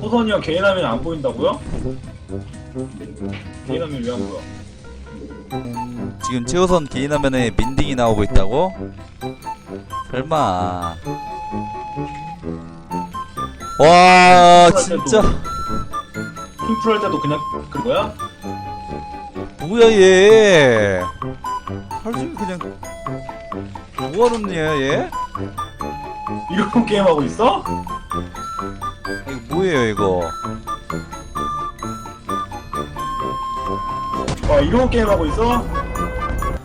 호선이 형 개인 화면이 안 보인다고요? 개인 화면이 왜안 보여? 지금 최우선 개인 화면에 민딩이 나오고 있다고? 설마 와 진짜 팀플 할 때도 그냥 그런 거야? 뭐야 얘 하루 종일 그냥 뭐하는 애야 얘? 이런 게임 하고 있어? 이거 뭐예요 이거 와 이런 게임 하고 있어?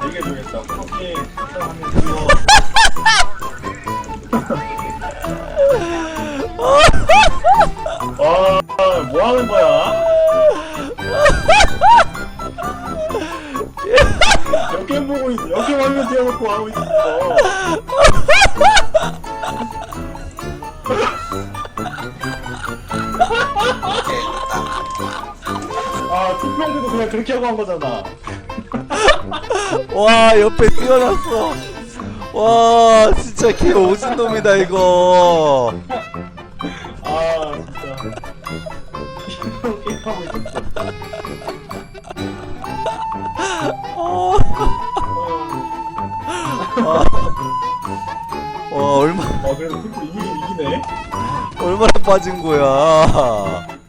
얘기해줘야겠다. 호선 게임 하면 되고. 와, 뭐 하는 거야? 역겜 보고 있어. 역겜 화면 띄워놓고 하고 있어. 아, 팀평들도 그냥 그렇게 하고 한 거잖아. 와 옆에 뛰어났어 와 진짜 개 오진놈이다 이거 아, 진짜. 이런 게임 하고 있어. 와 얼마 어, 그래도 팀플 이기긴 이기네. 얼마나 빠진 거야